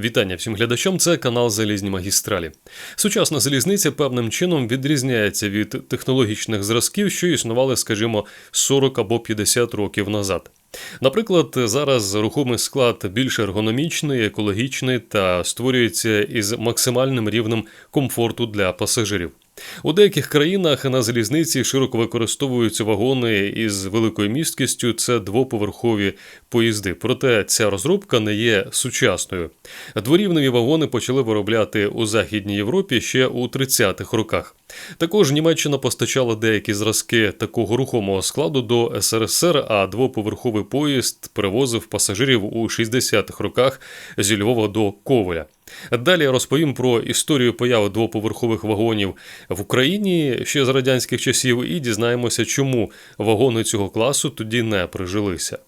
Вітання всім глядачам. Це канал Залізні магістралі. Сучасна залізниця певним чином відрізняється від технологічних зразків, що існували, скажімо, 40 або 50 років назад. Наприклад, зараз рухомий склад більш ергономічний, екологічний та створюється із максимальним рівнем комфорту для пасажирів. У деяких країнах на залізниці широко використовуються вагони із великою місткістю. Це двоповерхові поїзди. Проте ця розробка не є сучасною. Дворівневі вагони почали виробляти у Західній Європі ще у 30-х роках. Також Німеччина постачала деякі зразки такого рухомого складу до СРСР, а двоповерховий поїзд привозив пасажирів у 60-х роках зі Львова до Коваля. Далі я розповім про історію появи двоповерхових вагонів в Україні ще з радянських часів і дізнаємося, чому вагони цього класу тоді не прижилися.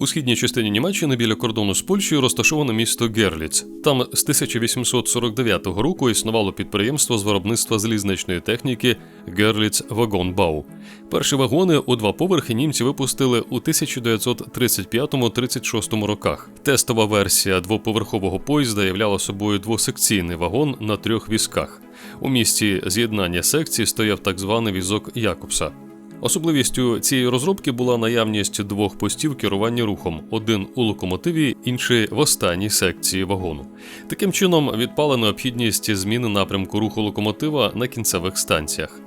У східній частині Німеччини біля кордону з Польщею розташоване місто Герліц. Там з 1849 року існувало підприємство з виробництва залізничної техніки Герліц Вагонбау. Перші вагони у два поверхи німці випустили у 1935-36 роках. Тестова версія двоповерхового поїзда являла собою двосекційний вагон на трьох візках. У місті з'єднання секцій стояв так званий візок Якобса. Особливістю цієї розробки була наявність двох постів керування рухом: один у локомотиві, інший в останній секції вагону. Таким чином відпала необхідність зміни напрямку руху локомотива на кінцевих станціях.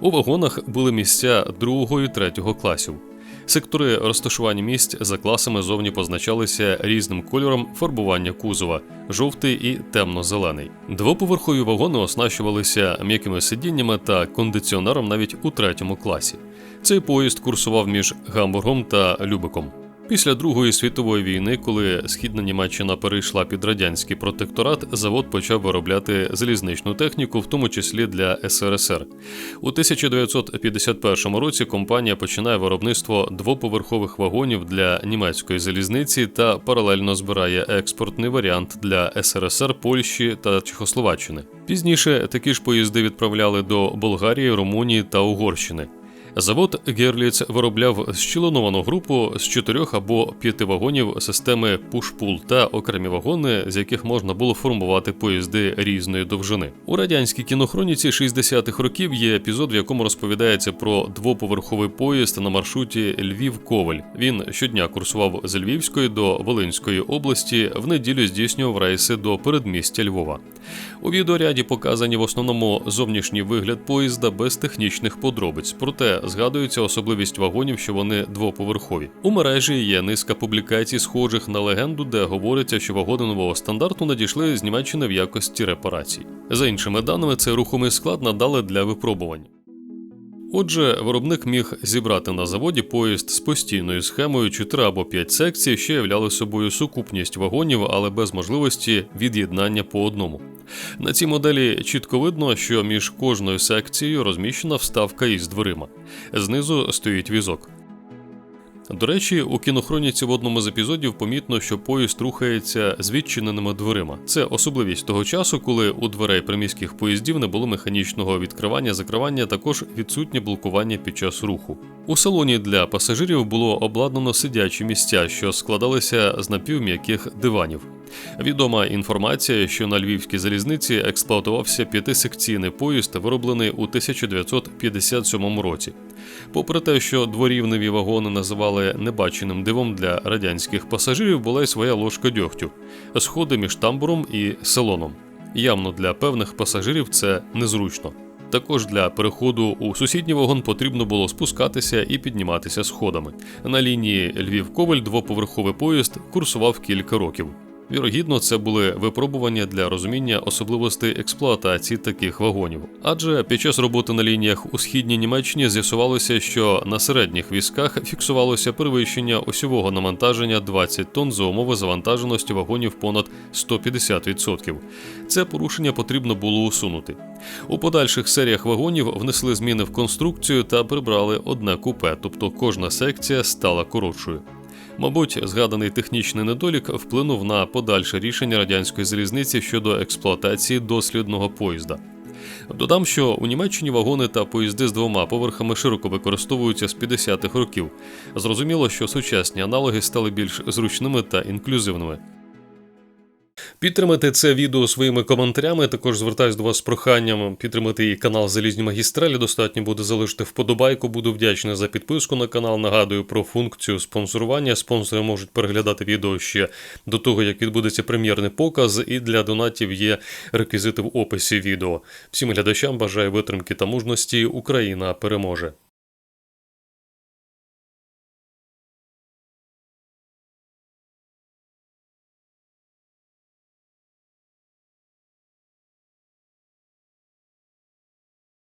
У вагонах були місця другого і третього класів. Сектори розташування місць за класами зовні позначалися різним кольором фарбування кузова жовтий і темно-зелений. Двоповерхові вагони оснащувалися м'якими сидіннями та кондиціонером навіть у третьому класі. Цей поїзд курсував між Гамбургом та Любеком. Після Другої світової війни, коли східна Німеччина перейшла під радянський протекторат, завод почав виробляти залізничну техніку, в тому числі для СРСР. У 1951 році компанія починає виробництво двоповерхових вагонів для німецької залізниці та паралельно збирає експортний варіант для СРСР, Польщі та Чехословаччини. Пізніше такі ж поїзди відправляли до Болгарії, Румунії та Угорщини. Завод Герліц виробляв щілоновану групу з чотирьох або п'яти вагонів системи пуш-пул та окремі вагони, з яких можна було формувати поїзди різної довжини. У радянській кінохроніці 60-х років є епізод, в якому розповідається про двоповерховий поїзд на маршруті Львів-Коваль. Він щодня курсував з Львівської до Волинської області, в неділю здійснював рейси до передмістя Львова. У відеоряді показані в основному зовнішній вигляд поїзда без технічних подробиць, проте згадується особливість вагонів, що вони двоповерхові. У мережі є низка публікацій, схожих на легенду, де говориться, що вагони нового стандарту надійшли з Німеччини в якості репарацій. За іншими даними, цей рухомий склад надали для випробувань. Отже, виробник міг зібрати на заводі поїзд з постійною схемою 4 або 5 секцій, що являли собою сукупність вагонів, але без можливості від'єднання по одному. На цій моделі чітко видно, що між кожною секцією розміщена вставка із дверима. Знизу стоїть візок. До речі, у кінохроніці в одному з епізодів помітно, що поїзд рухається з відчиненими дверима. Це особливість того часу, коли у дверей приміських поїздів не було механічного відкривання, закривання, також відсутнє блокування під час руху. У салоні для пасажирів було обладнано сидячі місця, що складалися з напівм'яких диванів. Відома інформація, що на львівській залізниці експлуатувався п'ятисекційний поїзд, вироблений у 1957 році. Попри те, що дворівневі вагони називали небаченим дивом для радянських пасажирів, була й своя ложка дьогтю сходи між тамбуром і салоном. Явно для певних пасажирів це незручно. Також для переходу у сусідній вагон потрібно було спускатися і підніматися сходами. На лінії Львів-Коваль двоповерховий поїзд курсував кілька років. Вірогідно, це були випробування для розуміння особливостей експлуатації таких вагонів. Адже під час роботи на лініях у східній Німеччині з'ясувалося, що на середніх візках фіксувалося перевищення осьового навантаження 20 тонн за умови завантаженості вагонів понад 150%. Це порушення потрібно було усунути. У подальших серіях вагонів внесли зміни в конструкцію та прибрали одне купе, тобто кожна секція стала коротшою. Мабуть, згаданий технічний недолік вплинув на подальше рішення радянської залізниці щодо експлуатації дослідного поїзда. Додам, що у Німеччині вагони та поїзди з двома поверхами широко використовуються з 50-х років. Зрозуміло, що сучасні аналоги стали більш зручними та інклюзивними. Підтримайте це відео своїми коментарями. Також звертаюсь до вас з проханням підтримати і канал Залізні магістралі. Достатньо буде залишити вподобайку. Буду вдячний за підписку на канал. Нагадую про функцію спонсорування. Спонсори можуть переглядати відео ще до того, як відбудеться прем'єрний показ. І для донатів є реквізити в описі відео. Всім глядачам бажаю витримки та мужності. Україна переможе.